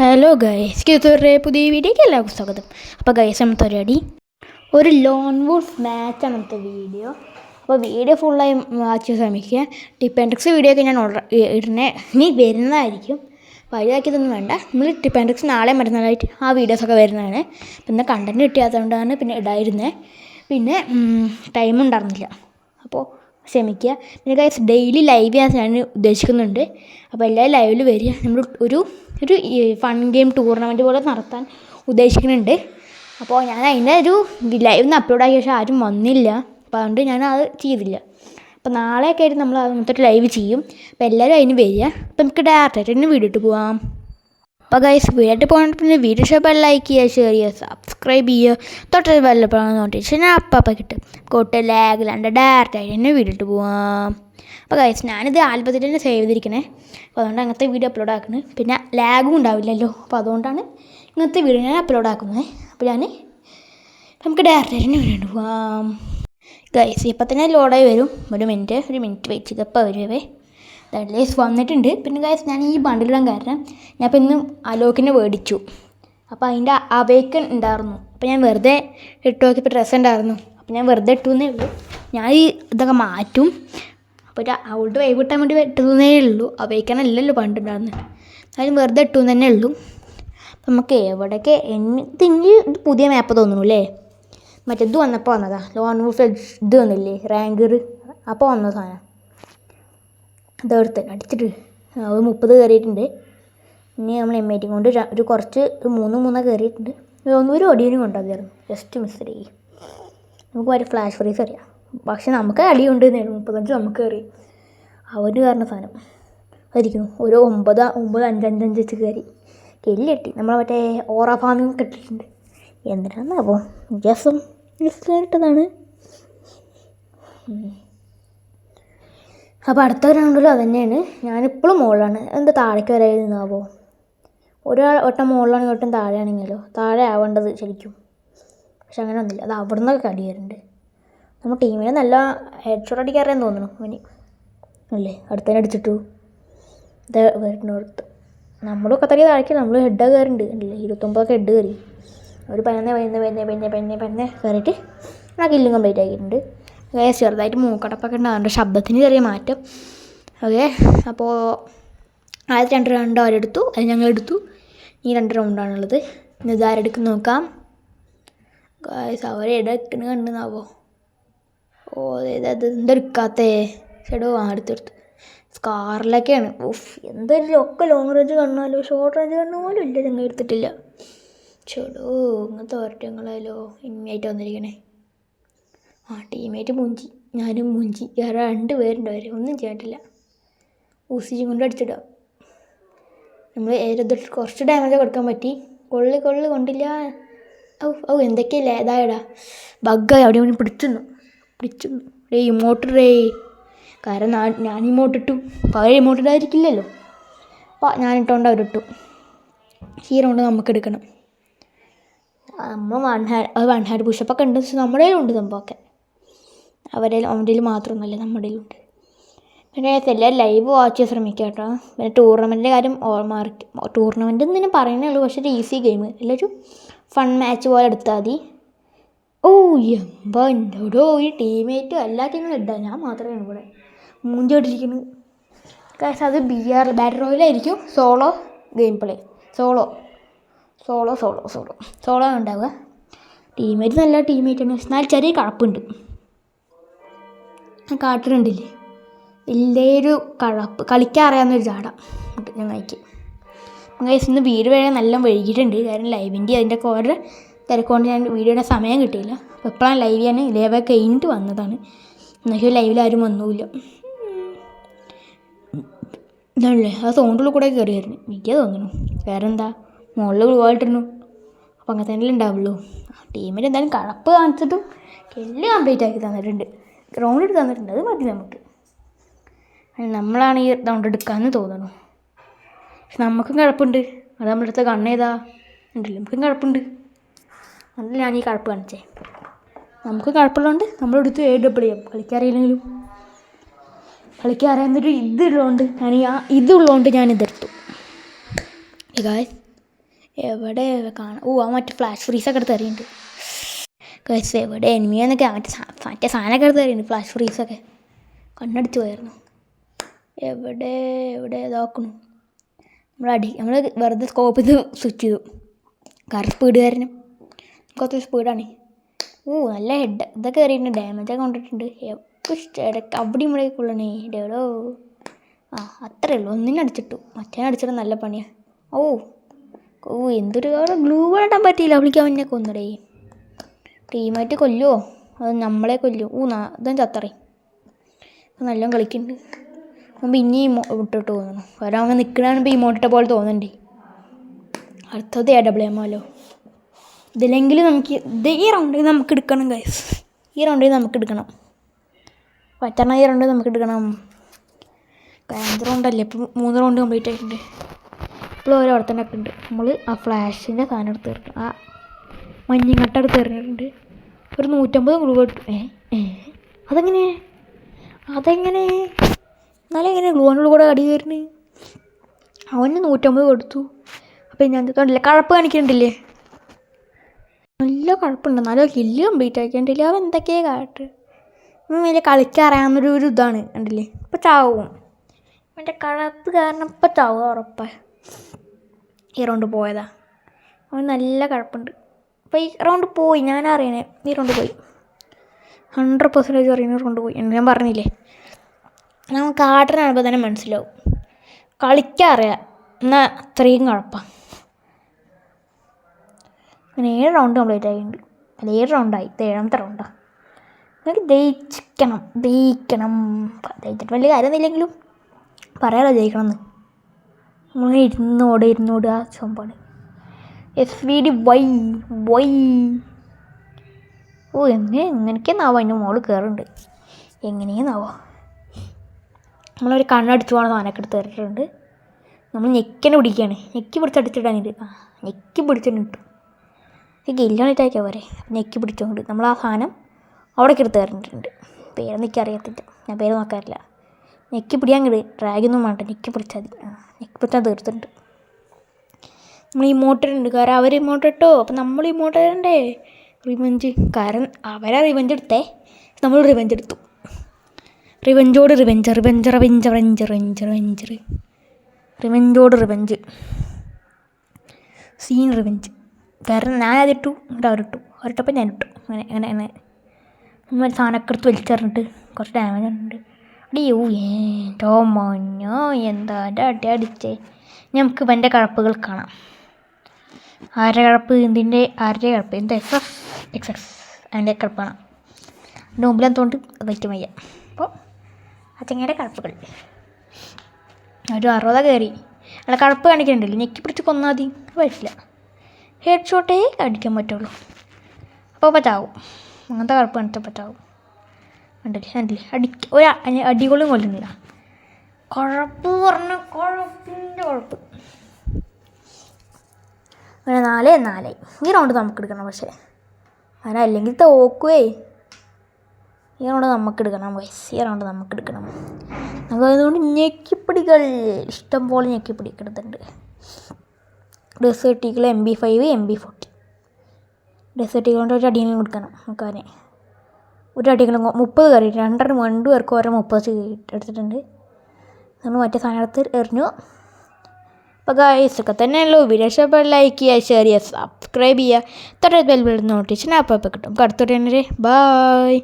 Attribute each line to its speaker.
Speaker 1: Hello guys കിത്തൊരു പുതിയ വീഡിയോയ്ക്ക് എല്ലാവർക്കും സ്വാഗതം അപ്പോൾ ഗൈസ് നമ്മുടെ പരിപാടി ഒരു ലോൺ വോൾഫ് മാച്ചാണ് നമ്മുടെ വീഡിയോ അപ്പോൾ വീഡിയോ ഫുള്ളായി വാച്ച് ശ്രമിക്കുക ടിപ്പെൻഡ്രിക്സ് വീഡിയോ ഒക്കെ ഞാൻ ഓർഡർ ഇടുന്നേ ഇനി വരുന്നതായിരിക്കും വഴിയാക്കിയതൊന്നും വേണ്ട നമ്മൾ ടിപ്പെൻഡ്രിക്സ് നാളെ മറ്റന്നാളായിട്ട് ആ വീഡിയോസൊക്കെ വരുന്നതാണ് പിന്നെ കണ്ടന്റ് കിട്ടിയാത്തതുകൊണ്ടാണ് പിന്നെ ഇടായിരുന്നത് പിന്നെ ടൈം ഉണ്ടായിരുന്നില്ല അപ്പോൾ ക്ഷമിക്കുക. പിന്നെ ഗൈസ് ഡെയിലി ലൈവ് ചെയ്യാൻ ഞാൻ ഉദ്ദേശിക്കുന്നുണ്ട്. അപ്പോൾ എല്ലാ ലൈവിൽ വരിക. നമ്മൾ ഒരു ഒരു ഫൺ ഗെയിം ടൂർണമെന്റ് പോലെ നടത്താൻ ഉദ്ദേശിക്കുന്നുണ്ട്. അപ്പോൾ ഞാൻ അതിന്റെ ഒരു ലൈവ് ഒന്ന് അപ്ലോഡ് ആക്കിയ ശേഷം ആരും വന്നില്ല. അപ്പോൾ അതുകൊണ്ട് ഞാൻ അത് ചെയ്തില്ല. അപ്പോൾ നാളെയൊക്കെ ആയിട്ട് നമ്മൾ അങ്ങനത്തെ ലൈവ് ചെയ്യും. അപ്പോൾ എല്ലാവരും അതിന് വരിക. അപ്പോൾ നമുക്ക് ഡയറക്റ്റായിട്ട് തന്നെ വീഡിയോ ഇട്ട് പോവാം. അപ്പോൾ ഗൈസ് വീഡിയോ പോകണം പിന്നെ വീഡിയോ ഷോപ്പ് ലൈക്ക് ചെയ്യുക ഷെയർ ചെയ്യുക സബ്സ്ക്രൈബ് ചെയ്യുക. തൊട്ട് ബെല്ലപ്പോഴാണ് നോട്ടിഫിക്കേഷൻ അപ്പം കിട്ടും. കൊട്ട് ലാഗ് ഇല്ലാണ്ട് ഡയറക്റ്റ് ആയിട്ട് തന്നെ വീഡിയോ ഇട്ട് പോവാം. അപ്പോൾ ഗൈസ് ഞാനിത് ആൽബത്തിൽ തന്നെ സേവ് ചെയ്തിരിക്കണേ. അപ്പോൾ അതുകൊണ്ട് അങ്ങനത്തെ വീഡിയോ അപ്ലോഡ് ആക്കുന്നത് പിന്നെ ലാഗും ഉണ്ടാവില്ലല്ലോ. അപ്പോൾ അതുകൊണ്ടാണ് ഇങ്ങനത്തെ വീഡിയോ ഞാൻ അപ്ലോഡ് ആക്കുന്നത്. അപ്പോൾ ഞാൻ നമുക്ക് ഡയറക്റ്റ് ആയിട്ട് തന്നെ വീഡിയോ പോവാം. ഗൈസ് ഇപ്പം തന്നെ ലോഡായി വരും. ഒരു മിനിറ്റ് ഒരു മിനിറ്റ് വെയിറ്റ് ഇപ്പോൾ വരുവേ ഗൈസ് വന്നിട്ടുണ്ട്. പിന്നെ ഗൈസ് ഞാൻ ഈ ബണ്ടിലിടാൻ കാരണം ഞാൻ ഇപ്പം ഇന്ന് അലോക്കിനെ മേടിച്ചു അപ്പോൾ അതിന്റെ അവേക്കൻ ഉണ്ടായിരുന്നു. അപ്പോൾ ഞാൻ വെറുതെ ഇട്ട് നോക്കിയപ്പോൾ ഡ്രസ്സ് ഉണ്ടായിരുന്നു. അപ്പോൾ ഞാൻ വെറുതെ ഇട്ടുവന്നേ ഉള്ളൂ. ഞാൻ ഈ ഇതൊക്കെ മാറ്റും. അപ്പോൾ ഒരു അവളുടെ വൈവ് കിട്ടാൻ വേണ്ടി ഇട്ടുന്നേ ഉള്ളൂ. അവേക്കനല്ലല്ലോ പണ്ടുണ്ടായിരുന്നു അതിന് വെറുതെ ഇട്ടു തന്നെ ഉള്ളൂ. അപ്പം നമുക്ക് എവിടെയൊക്കെ എന്തെങ്കിൽ ഇത് പുതിയ മാപ്പ് തോന്നുന്നു അല്ലേ? മറ്റേത് വന്നപ്പോൾ വന്നതാ. ലോൺ വൂഫ് ഇത് വന്നില്ലേ? റാങ്കർ അപ്പോൾ വന്ന സാധനം. ഇതെടുത്ത് അടിച്ചിട്ട്. അത് മുപ്പത് കയറിയിട്ടുണ്ട്. ഇനി നമ്മൾ എം ഐ ടി കൊണ്ട് ഒരു കുറച്ച് മൂന്ന് മൂന്നോ കയറിയിട്ടുണ്ട്. ഒരു ഒടിയനും കൊണ്ടുവന്നായിരുന്നു ജസ്റ്റ് മിസ് ചെയ്യും നമുക്ക് വരെ ഫ്ലാഷ് ഫ്രീസ് അറിയാം. പക്ഷെ നമുക്ക് അടിയുണ്ട് എന്നേലും മുപ്പത്തഞ്ച് നമുക്ക് കയറി. അവന് കാരണം സാധനം. അതിരിക്കുന്നു ഒരു ഒമ്പത് ഒമ്പത് അഞ്ചഞ്ചഞ്ച് വെച്ച് കയറി. കെല്ലി കെട്ടി. നമ്മളെ മറ്റേ ഓറ ഫാമിംഗ് കെട്ടിട്ടുണ്ട് എന്തിനാന്നാവോ ജസം ജസ്റ്റ് ഇട്ടതാണ്. അപ്പോൾ അടുത്ത റൗണ്ടിലും അത് തന്നെയാണ്. ഞാനിപ്പോഴും മുകളിലാണ് എന്താ താഴേക്ക് വരെ നിന്നാവോ? ഒരാൾ ഒട്ടം മുകളിലാണെങ്കിൽ ഒട്ടും താഴെയാണെങ്കിലോ? താഴെ ആവേണ്ടത് ശരിക്കും. പക്ഷെ അങ്ങനെ ഒന്നുമില്ല. അത് അവിടെ നിന്നൊക്കെ അടി വരുന്നുണ്ട് നമ്മൾ ടീമിനെ നല്ല ഹെഡ് ഷോട്ട് അടിക്കാറിയാന്ന് തോന്നുന്നു അവന് അല്ലേ അടുത്തന്നെ അടിച്ചിട്ടു. ഇത് വരുന്നോടത്ത്. നമ്മളൊക്കെ തന്നെ താഴേക്ക് നമ്മൾ ഹെഡ് കയറുന്നുണ്ട് അല്ലേ ഇരുപത്തൊമ്പതൊക്കെ ഹെഡ് കയറി ഒരു പതിനൊന്ന് പതിനൊന്ന് പതിനൊന്ന് പതിനൊന്ന് പതിനൊന്ന് കയറിയിട്ട് ആ കില്ലും കംപ്ലീറ്റ് ആക്കിയിട്ടുണ്ട്. ഓക്കെ ചെറുതായിട്ട് മൂക്കടപ്പൊക്കെ ഉണ്ടാകുന്നുണ്ട് ശബ്ദത്തിന് ചെറിയ മാറ്റം. ഓക്കെ അപ്പോൾ ആദ്യത്തെ രണ്ട് റൗണ്ട് അവരെടുത്തു അത് ഞങ്ങൾ എടുത്തു. ഈ രണ്ട് റൗണ്ടാണുള്ളത് ഇനി ഇതാരെടുക്കും നോക്കാം. അവരെ എടുക്കണ കണ്ടെന്നാവോ? ഓ അത് എന്തെടുക്കാത്തേ? ചേടോ ആ എടുത്തെടുത്തു. സ്കാറിലൊക്കെയാണ് ഉഫ് എന്തൊരു ഒക്കെ ലോങ് റേഞ്ച് കണ്ണാലോ ഷോർട്ട് റേഞ്ച് കണ്ണ പോലും ഇല്ല. നിങ്ങൾ എടുത്തിട്ടില്ല. ചേടോ ഇങ്ങനത്തെ ഒരറ്റങ്ങളായാലോ? ഇനിയായിട്ട് വന്നിരിക്കണേ. ആ ടീമേറ്റ് മുഞ്ചി. ഞാനും മുഞ്ചി. വേറെ രണ്ട് പേരുണ്ട് ഒന്നും ചെയ്തിട്ടില്ല. ഊസിജി കൊണ്ട് അടിച്ചിടുക. നമ്മൾ ഏതൊട്ട് കുറച്ച് ഡാമേജ് കൊടുക്കാൻ പറ്റി. കൊള്ളി കൊള്ളി കൊണ്ടില്ല. ഔ ഔ എന്തൊക്കെയല്ലേ ഇതായടാ. ബഗ്ഗായി അവിടെ ഇവിടെ പിടിച്ചിരുന്നു പിടിച്ചിരുന്നു ഡേ ഇമോട്ട് റേ കാരണം ഞാൻ ഞാൻ ഇമോട്ട് ഇട്ടു. പഴയ ഇമോട്ട് ഇടാതിരിക്കില്ലല്ലോ. അപ്പോൾ ഞാൻ അവരിട്ടു ഹീറോ കൊണ്ട് നമുക്ക് എടുക്കണം. നമ്മൾ വൺ ഹാൻഡ് വൺ ഹാൻഡ് പുഷപ്പൊക്കെ ഉണ്ട്. നമ്മുടെ കയ്യിലുണ്ട് സംഭവമൊക്കെ. അവരെ അവന്റെ മാത്രമൊന്നുമല്ല നമ്മുടെ ഉണ്ട് പിന്നെ എല്ലാവരും ലൈവ് വാച്ച് ചെയ്യാൻ ശ്രമിക്കുക കേട്ടോ. പിന്നെ ടൂർണമെന്റിന്റെ കാര്യം ഓൾ മാർക്ക് ടൂർണമെന്റ് എന്ന് ഞാൻ പറയുന്നേ ഉള്ളൂ പക്ഷേ ഒരു ഈസി ഗെയിം എല്ലാവരും ഫൺ മാച്ച് പോലെ എടുത്താൽ മതി. ഓ എമ്പോ എന്നോടോ ഈ ടീമേറ്റും എല്ലാ ടീമും ഇടാ ഞാൻ മാത്രമേ ഇവിടെ. മൂഞ്ചോട്ടിരിക്കുന്നത് കാശ് അത് B R battle റോയിലായിരിക്കും solo game play solo solo solo solo solo ഉണ്ടാവുക. ടീമേറ്റ് നല്ല ആണ്. എന്നാൽ ചെറിയ കഴപ്പുണ്ട് കാട്ടിലുണ്ടില്ലേ? വലിയൊരു കഴപ്പ്. കളിക്കാൻ അറിയാവുന്നൊരു ചാട. ഞങ്ങൾക്ക് ഗൈസ് ഇന്ന് വീട് വരെ നല്ല വൈകിട്ടുണ്ട് കാരണം ലൈവിന്റെ അതിന്റെ ഓരോ തിരക്കൊണ്ട് ഞാൻ വീഡിയോയുടെ സമയം കിട്ടിയില്ല. അപ്പോൾ എപ്പോഴാണ് ലൈവ് ഞാൻ ലൈവ് കഴിഞ്ഞിട്ട് വന്നതാണ്. എന്നുവെച്ചാൽ ലൈവിൽ ആരും വന്നുമില്ല ഇതാണല്ലേ? ആ സൗണ്ടുള്ള കൂടെ കയറിയായിരുന്നു എനിക്ക് തോന്നുന്നു. വേറെ എന്താ മുകളിൽ പോയിട്ടിരുന്നു അപ്പോൾ അങ്ങനെ തന്നെ ഉണ്ടാവുള്ളൂ. ടീമിൽ എന്തായാലും കഴപ്പ് കാണിച്ചിട്ടും എല്ലാം കംപ്ലീറ്റ് ആക്കി തന്നിട്ടുണ്ട്. ഗ്രൗണ്ട് എടുക്കാൻ തന്നിട്ടുണ്ട് അത് മതി നമുക്ക്. നമ്മളാണ് ഈ റൗണ്ട് എടുക്കാമെന്ന് തോന്നുന്നു. പക്ഷെ നമുക്കും കുഴപ്പമുണ്ട് അത് നമ്മളെടുത്ത കണ്ണേതാ ഉണ്ടല്ലോ നമുക്കും കുഴപ്പമുണ്ട് അതിൽ ഞാൻ ഈ കഴപ്പ് കാണിച്ചേ. നമുക്ക് കുഴപ്പമുള്ളതുകൊണ്ട് നമ്മളെടുത്ത് എ ഡബിൾ ചെയ്യാം കളിക്കാറിയില്ലെങ്കിലും. കളിക്കാറിയാവുന്നൊരു ഇതുള്ളതുകൊണ്ട് ഞാൻ ഈ ആ ഇതുള്ളതുകൊണ്ട് ഞാൻ ഇതെടുത്തു. ഇതായി എവിടെ കാണാം? ഓ ആ മറ്റേ ഫ്ലാഷ് ഫ്രീസൊക്കെ എടുത്ത് എറിയുന്നുണ്ട്. ഗൈസ് എവിടെ? എനിമിയെന്നൊക്കെ മറ്റേ സാ- മറ്റേ സാധനമൊക്കെ എടുത്ത് എറിയുന്നുണ്ട് ഫ്ലാഷ് ഫ്രീസൊക്കെ കണ്ണടിച്ച് പോയായിരുന്നു എവിടെ? എവിടെ? ഇതാക്കണു നമ്മൾ അടി നമ്മൾ വെറുതെ സ്കോപ്പ് ചെയ്ത് സ്വിച്ച് ചെയ്തു. കാരണം സ്പീഡ് കാരണം. കുറച്ച് സ്പീഡാണ് ഓ നല്ല ഹെഡ് ഇതൊക്കെ കയറിയിട്ടുണ്ട് ഡാമേജൊക്കെ കൊണ്ടിട്ടുണ്ട്. ഇടയ്ക്ക് അവിടെ ഇവിടെ കൊള്ളണേ. ഡെവലോ ആ അത്രേ ഉള്ളൂ. ഒന്നിനെ അടിച്ചിട്ടു. മറ്റേ അടിച്ചിട്ട് നല്ല പണിയാണ് ഓ ഓ എന്തൊരു ഗ്ലൂ ഇടാൻ പറ്റിയില്ല. അവിടേക്ക് അവനെ കൊന്നടേ. ടീമായിട്ട് കൊല്ലുമോ അത് നമ്മളെ കൊല്ലുമോ ഊ നാ ഇതും ചത്തറി. നല്ല കളിക്കുന്നുണ്ട് അപ്പം ഇനിയും ഇട്ടിട്ട് തോന്നുന്നു കാരണം അവൻ നിൽക്കണാകുമ്പോൾ ഇമോട്ടിട്ട പോലെ തോന്നുന്നുണ്ട് അടുത്തത് എ ഡബ്ല്യു എം ആലോ ഇതിലെങ്കിലും നമുക്ക് ഇത് ഈ റൗണ്ടിൽ നമുക്ക് എടുക്കണം ഗൈസ് ഈ റൗണ്ടിൽ നമുക്ക് എടുക്കണം. പറ്റണ ഈ റൗണ്ടിൽ നമുക്ക് എടുക്കണം. അഞ്ച് റൗണ്ടല്ലേ ഇപ്പം മൂന്ന് റൗണ്ട് കംപ്ലീറ്റ് ആയിട്ടുണ്ട്. ഇപ്പോൾ ഓരോ അവിടെത്തന്നെ ഉണ്ട് നമ്മൾ ആ ഫ്ലാഷിന്റെ സാധനം എടുത്ത് തീർക്കണം. ആ മഞ്ഞിങ്ങട്ട എടുത്ത് ഒരു നൂറ്റമ്പത് ഗ്ലൂ കിട്ടും ഏ ഏ അതെങ്ങനെ? അതെങ്ങനെ? എന്നാലും എങ്ങനെ ഗ്ലൂവിനുള്ള കൂടെ അടി വരുന്നത് അവന് നൂറ്റമ്പത് കൊടുത്തു. അപ്പം ഞാൻ കണ്ടില്ല കഴപ്പ് കാണിക്കണ്ടില്ലേ നല്ല കുഴപ്പമുണ്ട് എന്നാലും കില്ല് കംപ്ലീറ്റ് ആക്കിയിട്ടില്ല അവൻ എന്തൊക്കെയാണ് കാട്ട്? വലിയ കളിക്കറിയാവുന്നൊരു ഒരു ഇതാണ് കണ്ടില്ലേ? ഇപ്പം ചാവും. അവന്റെ കഴപ്പ് കാരണം ഇപ്പം ചാവുക ഉറപ്പാണ് ഈ റൗണ്ട് പോയതാ. അവൻ നല്ല കുഴപ്പമുണ്ട് അപ്പോൾ ഈ റൗണ്ട് പോയി. ഞാൻ അറിയണേ ഈ റൗണ്ട് പോയി. ഹൺഡ്രഡ് പെർസെന്റേജ് അറിയുന്ന റൗണ്ട് പോയി. എന്ന് ഞാൻ പറഞ്ഞില്ലേ? നമുക്ക് ആടനാകുമ്പോൾ തന്നെ മനസ്സിലാവും. കളിക്കാൻ അറിയാം. എന്നാൽ അത്രയും കുഴപ്പം. അങ്ങനെ ഏഴ് റൗണ്ട് കംപ്ലീറ്റ് ആയിട്ടുണ്ട്. അല്ല ഏഴ് റൗണ്ടായി ഇത് ഏഴാമത്തെ റൗണ്ടാണ് എനിക്ക് ജയിച്ചിക്കണം ജയിക്കണം. ജയിച്ചിട്ട് വലിയ കാര്യമൊന്നുമില്ലെങ്കിലും പറയാലോ ജയിക്കണം എന്ന് നമ്മളിങ്ങനെ ഇരുന്നോട് ഇരുന്നോട് ആ സംഭവമാണ് S V D Y Y ഓ എങ്ങനെ എങ്ങനെയൊക്കെയാണാവോ അതിന്റെ മോൾ കയറുന്നുണ്ട് എങ്ങനെയെന്നാവോ നമ്മളൊരു കണ്ണടിച്ചു പോകണ സാധനമൊക്കെ എടുത്ത് തന്നിട്ടുണ്ട് നമ്മൾ ഞെക്കനെ പിടിക്കുകയാണ്. ഞെക്കി പിടിച്ചടിച്ചിടാനിട്ട് ആ ഞെക്കി പിടിച്ചിട്ട് കിട്ടും. ഈ ഗില്ലോണിട്ടാക്കിയാൽ പോരെ. ഞെക്കി പിടിച്ചോണ്ട് നമ്മൾ ആ സാധനം അവിടേക്ക് എടുത്ത് തരണ്ടിട്ടുണ്ട് പേരൊന്നും എനിക്ക് അറിയത്തില്ല. ഞാൻ പേര് നോക്കാറില്ല. ഞെക്കി പിടിയാൻ കിട്ടും ഡ്രാഗൊന്നും വേണ്ട. ഞെക്കി പിടിച്ചാൽ മതി. ആ ഞെക്കി പിടിച്ചാൽ തീർത്തിട്ടുണ്ട്. നമ്മൾ ഈ മോട്ടറുണ്ട് കാരണം അവർ ഇമോട്ട് ഇട്ടോ? അപ്പം നമ്മൾ ഇമോട്ട് ഇടണ്ടേ? റിവഞ്ച് കാരണം അവരാ റിവഞ്ച് എടുത്തേ. നമ്മൾ റിവഞ്ച് എടുത്തു. റിവഞ്ചോട് revenge revenge revenge revenge revenge revenge റിവഞ്ചോട് revenge scene revenge കാരണം ഞാൻ അതിട്ടു എന്നിട്ട് അവരിട്ടു. അവരിട്ടപ്പോൾ ഇട്ടു അങ്ങനെ അങ്ങനെ അങ്ങനെ. നമ്മൾ സാധനമൊക്കെ എടുത്ത് വലിച്ചെറിഞ്ഞിട്ട് കുറച്ച് ഡാമേജ് ഉണ്ട്. അടിയോ ഏ മഞ്ഞോ എന്താ അടി അടിച്ചേ. നമുക്ക് ഇവന്റെ കഴപ്പുകൾ കാണാം. ആരുടെ കഴപ്പ് എന്തിന്റെ ആരുടെ കഴപ്പ് എന്ത് എക്സ് എസ് എക്സ് എക്സ് അതിന്റെ കഴപ്പാണ് അതിന്റെ മുമ്പിൽ എന്തുകൊണ്ട് വയ്ക്കും വയ്യ അപ്പോൾ അച്ചങ്ങയുടെ ചെങ്ങയുടെ കഴപ്പുകൾ ഒരു അറുപതാ കയറി. അല്ല കഴപ്പ് കാണിക്കണ്ടല്ലോ ഞെക്കി പിടിച്ച് കൊന്നാൽ മതി. പറ്റില്ല. ഹെഡ് ഷോട്ടേ അടിക്കാൻ പറ്റുള്ളൂ. അപ്പോൾ പറ്റാവും. അങ്ങനത്തെ കഴപ്പ് കാണിച്ചാൽ പറ്റാവും. കണ്ടില്ലേ കണ്ടില്ലേ? അടി ഒരു അടികളും കൊല്ലുന്നില്ല കുഴപ്പ് പറഞ്ഞ കുഴപ്പിന്റെ കുഴപ്പ് അങ്ങനെ നാല് നാലായി. ഈ റൗണ്ട് നമുക്ക് എടുക്കണം പക്ഷേ. അങ്ങനെ അല്ലെങ്കിൽ തോക്കുവേ. ഈ റൗണ്ട് നമുക്ക് എടുക്കണം വയസ്സ് ഈ റൗണ്ട് നമുക്ക് എടുക്കണം നമുക്ക് അതുകൊണ്ട് ഞെക്കിപ്പിടികൾ. ഇഷ്ടം പോലെ ഞെക്കിപ്പിടിയൊക്കെ എടുത്തിട്ടുണ്ട് ഡെസേർട്ടികൾ M B five M B forty ഡെസേർട്ടികൾ കൊണ്ട് ഒരു അടിയും കൊടുക്കണം നമുക്കതിനെ ഒരു അടിയിലും മുപ്പത് കയറി രണ്ടര രണ്ടു പേർക്ക് ഓരോ മുപ്പത് എടുത്തിട്ടുണ്ട്. നമ്മൾ മറ്റേ സാധനം എറിഞ്ഞു. അപ്പോൾ ഗൈസ് ഒക്കെ തന്നെയല്ലോ? വീഡിയോ ഇഷ്ടപ്പെട്ട ലൈക്ക് ചെയ്യുക ഷെയർ ചെയ്യുക സബ്സ്ക്രൈബ് ചെയ്യുക. തൊട്ടടുത്ത് ബെൽ ബെൽ നോട്ടിഫിക്കേഷൻ അപ്പോൾ കിട്ടും. കടുത്തോട്ടെ തന്നെ ബൈ